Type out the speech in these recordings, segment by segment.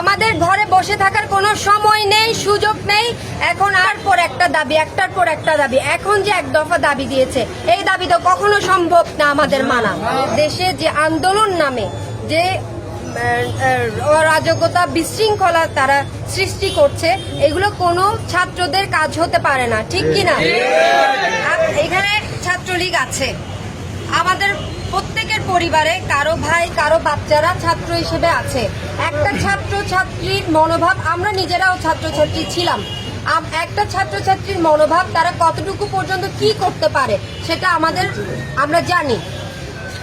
আমাদের ঘরে বসে থাকার কোনো সময় নেই সুযোগ নেই। এখন আর পর একটা দাবি একটার পর একটা দাবি। এখন যে এক দফা দাবি দিয়েছে এই দাবি তো কখনো সম্ভব না আমাদের মানা। দেশে যে আন্দোলন নামে যে অরাজকতা বিশৃঙ্খলা তারা সৃষ্টি করছে এগুলো কোনো ছাত্রদের কাজ হতে পারে না ঠিক কি না এখানে ছাত্রলীগ আছে। আমাদের প্রত্যেকের পরিবারে কারও ভাই, কারও বাচ্চারা ছাত্র হিসেবে আছে। একটা ছাত্র ছাত্রীর মনোভাব, আমরা নিজেরাও ছাত্র ছাত্রী ছিলাম একটা ছাত্রছাত্রীর মনোভাব, তারা কতটুকু পর্যন্ত কি করতে পারে, সেটা আমাদের, আমরা জানি।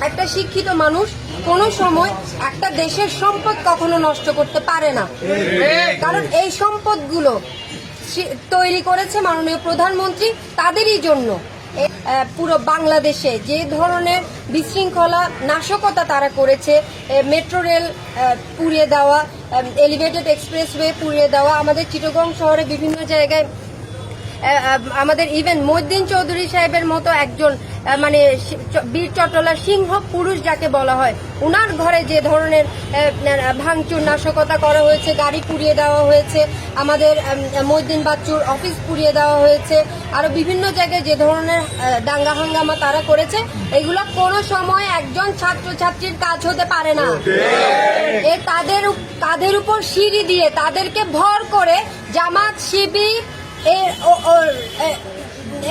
একটা শিক্ষিত মানুষ কোনো সময় একটা দেশের সম্পদ কখনো নষ্ট করতে পারে না। কারণ এই সম্পদগুলো তৈরি করেছে মাননীয় প্রধানমন্ত্রী তাদেরই জন্য। পুরো বাংলাদেশে যে ধরনের বিশৃঙ্খলা, নাশকতা তারা করেছে মেট্রো রেল পুড়িয়ে দেওয়া এলিভেটেড এক্সপ্রেসওয়ে পুড়িয়ে দেওয়া, আমাদের চিটগং শহরে বিভিন্ন জায়গায় আমাদের ইভেন মহিদ্দিন চৌধুরী সাহেবের মতো একজন মানে বীর চট্টলার সিংহ পুরুষ যাকে বলা হয়, উনার ঘরে যে ধরনের ভাঙচুর, নাশকতা করা হয়েছে, গাড়ি পুড়িয়ে দেওয়া হয়েছে, আমাদের মহিদ্দিন বাচ্চুর অফিস পুড়িয়ে দেওয়া হয়েছে, আরও বিভিন্ন জায়গায় যে ধরনের দাঙ্গা হাঙ্গামা তারা করেছে, এগুলো কোনো সময় একজন ছাত্রছাত্রীর কাজ হতে পারে না। এ তাদের তাদের উপর সিঁড়ি দিয়ে তাদেরকে ভর করে জামাত শিবির এ- ও- ও- এ-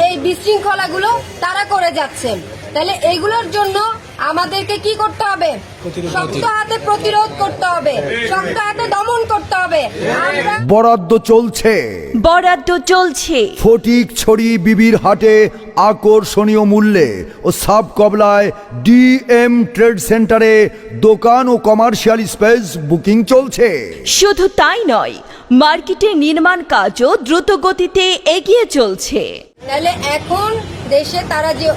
এই বিশৃঙ্খলাগুলো তারা করে যাচ্ছেন। তাহলে এইগুলোর জন্য আমাদেরকে কি করতে হবে? শক্ত হাতে প্রতিরোধ করতে হবে। শক্ত হাতে দমন করতে হবে। বরাদ্দ চলছে। বরাদ্দ চলছে। ফটিক ছড়ি বিবির হাটে আকর্ষণীয় মূল্যে ও সাব কবলায় ডিএম ট্রেড সেন্টারে দোকান ও কমার্শিয়াল স্পেস বুকিং চলছে। শুধু তাই নয় মার্কেটের নির্মাণ কাজও দ্রুত গতিতে এগিয়ে চলছে। তাহলে এখন দেশে তারা যে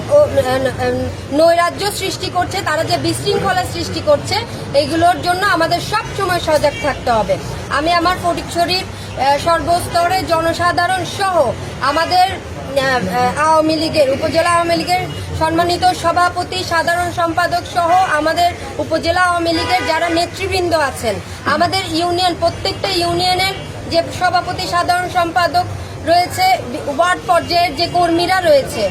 নৈরাজ্য সৃষ্টি করছে, তারা যে বিশৃঙ্খলা সৃষ্টি করছে, এগুলোর জন্য আমাদের সব সময় সজাগ থাকতে হবে। আমি আমার ফটিকছড়ির সর্বস্তরে জনসাধারণ সহ আমাদের আওয়ামী লীগের, উপজেলা আওয়ামী লীগের সম্মানিত সভাপতি, সাধারণ সম্পাদক সহ আমাদের উপজেলা আওয়ামী লীগের যারা নেতৃবৃন্দ আছেন, আমাদের ইউনিয়ন, প্রত্যেকটা ইউনিয়নের যে সভাপতি, সাধারণ সম্পাদক রয়েছে ওয়ার্ড পর্যায়ের যে কর্মীরা রয়েছে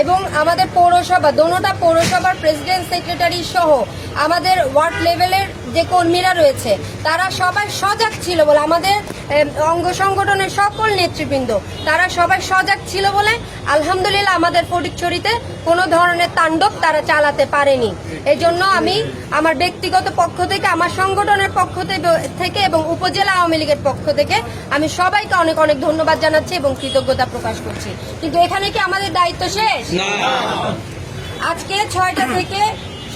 এবং আমাদের পৌরসভা দোনোটা পৌরসভার প্রেসিডেন্ট সেক্রেটারি সহ আমাদের ওয়ার্ড লেভেলের যে কর্মীরা রয়েছে তারা সবাই সজাগ ছিল বলে আমাদের অঙ্গ সংগঠনের সকল নেতৃবৃন্দ তারা সবাই সজাগ ছিল বলে আলহামদুলিল্লাহ আমাদের ফটিকছড়িতে কোনো ধরনের তাণ্ডব তারা চালাতে পারেনি। এই জন্য আমি আমার ব্যক্তিগত পক্ষ থেকে আমার সংগঠনের পক্ষ থেকে- থেকে এবং উপজেলা আওয়ামী লীগের পক্ষ থেকে আমি সবাইকে অনেক অনেক ধন্যবাদ জানাচ্ছি এবং কৃতজ্ঞতা প্রকাশ করছি। কিন্তু এখানে কি আমাদের দায়িত্ব শেষ? আজকে ছয়টা থেকে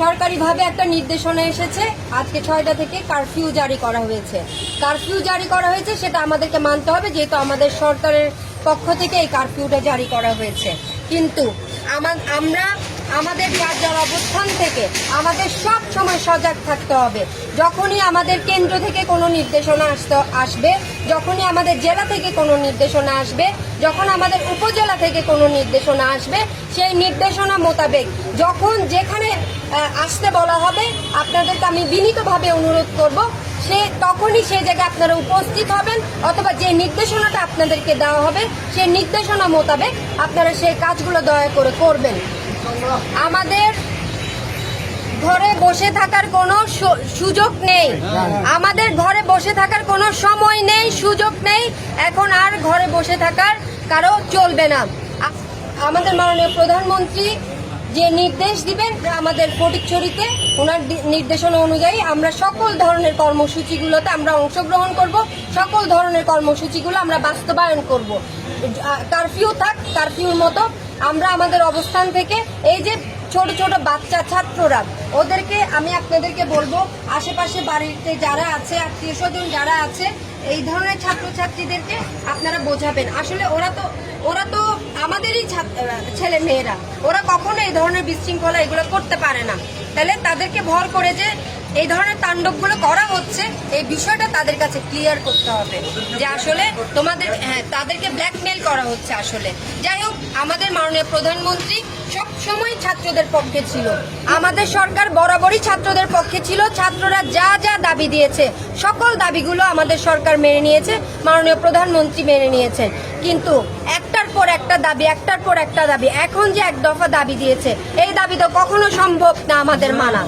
সরকারিভাবে একটা নির্দেশনা এসেছে। আজকে ছয়টা থেকে কারফিউ জারি করা হয়েছে। কারফিউ জারি করা হয়েছে, সেটা আমাদেরকে মানতে হবে, যেহেতু আমাদের সরকারের পক্ষ থেকে এই কারফিউটা জারি করা হয়েছে। কিন্তু আমরা, আমাদের যার যার অবস্থান থেকে আমাদের সব সময় সজাগ থাকতে হবে। যখনই আমাদের কেন্দ্র থেকে কোনো নির্দেশনা আসতে, আসবে, যখনই আমাদের জেলা থেকে কোনো নির্দেশনা আসবে, যখন আমাদের উপজেলা থেকে কোনো নির্দেশনা আসবে, সেই নির্দেশনা মোতাবেক যখন যেখানে আসতে বলা হবে। আপনাদেরকে আমি বিনীতভাবে অনুরোধ করব, সে তখনই সেই জায়গায় আপনারা উপস্থিত হবেন, অথবা যে নির্দেশনাটা আপনাদেরকে দেওয়া হবে সেই নির্দেশনা মোতাবেক আপনারা সেই কাজগুলো দয়া করে করবেন। আমাদের ঘরে বসে থাকার কোনো সুযোগ নেই। আমাদের ঘরে বসে থাকার কোনো সময় নেই, সুযোগ নেই। এখন আর ঘরে বসে থাকার কারও চলবে না। আমাদের মাননীয় প্রধানমন্ত্রী যে নির্দেশ দিবেন আমাদের ফটিকছড়িতে ওনার নির্দেশনা অনুযায়ী আমরা সকল ধরনের কর্মসূচিগুলোতে আমরা অংশগ্রহণ করব, সকল ধরনের কর্মসূচিগুলো আমরা বাস্তবায়ন করব। কারফিউ থাক, কারফিউর মতো আমরা আমাদের অবস্থান থেকে এই যে ছোট ছোট বাচ্চা ছাত্ররা। ওদেরকে আমি আপনাদেরকে বলব, আশেপাশে বাড়িতে যারা আছে, আত্মীয় স্বজন যারা আছে, এই ধরনের ছাত্রছাত্রীদেরকে আপনারা বোঝাবেন। আসলে ওরা তো ওরা তো আমাদেরই ছেলে মেয়েরা। ওরা কখনো এই ধরনের বিশৃঙ্খলা এগুলো করতে পারে না। তাহলে তাদেরকে ভর করে যে এই ধরনের তাণ্ডবগুলো করা হচ্ছে, এই বিষয়টা তাদের কাছে ক্লিয়ার করতে হবে। যে আসলে তোমাদের হ্যাঁ তাদেরকে ব্ল্যাকমেল করা হচ্ছে আসলে। হোক আমাদের মাননীয় প্রধানমন্ত্রী সব সময় ছাত্রদের পক্ষে ছিল। আমাদের সরকার বরাবরই ছাত্রদের পক্ষে ছিল। ছাত্ররা যা যা দাবি দিয়েছে, সকল দাবিগুলো আমাদের সরকার মেনে নিয়েছে, মাননীয় প্রধানমন্ত্রী মেনে নিয়েছেন। কিন্তু একটার পর একটা দাবি, একটার পর একটা দাবি, এখন যে এক দফা দাবি দিয়েছে, এই দাবি তো কখনো সম্ভব না আমাদের মানা।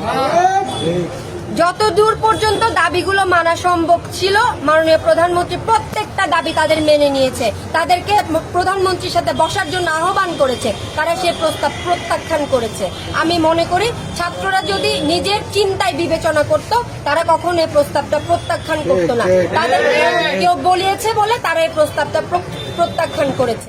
যত দূর পর্যন্ত দাবিগুলো মানা সম্ভব ছিল মাননীয় প্রধানমন্ত্রী প্রত্যেকটা দাবি তাদের মেনে নিয়েছে। তাদেরকে প্রধানমন্ত্রীর সাথে বসার জন্য আহ্বান করেছে। তারা সে প্রস্তাব প্রত্যাখ্যান করেছে। আমি মনে করি ছাত্ররা যদি নিজের চিন্তায় বিবেচনা করত তারা কখনো এই প্রস্তাবটা প্রত্যাখ্যান করতো না। তাদেরকে কেউ বলিয়েছে বলে তারা এই প্রস্তাবটা প্রত্যাখ্যান করেছে।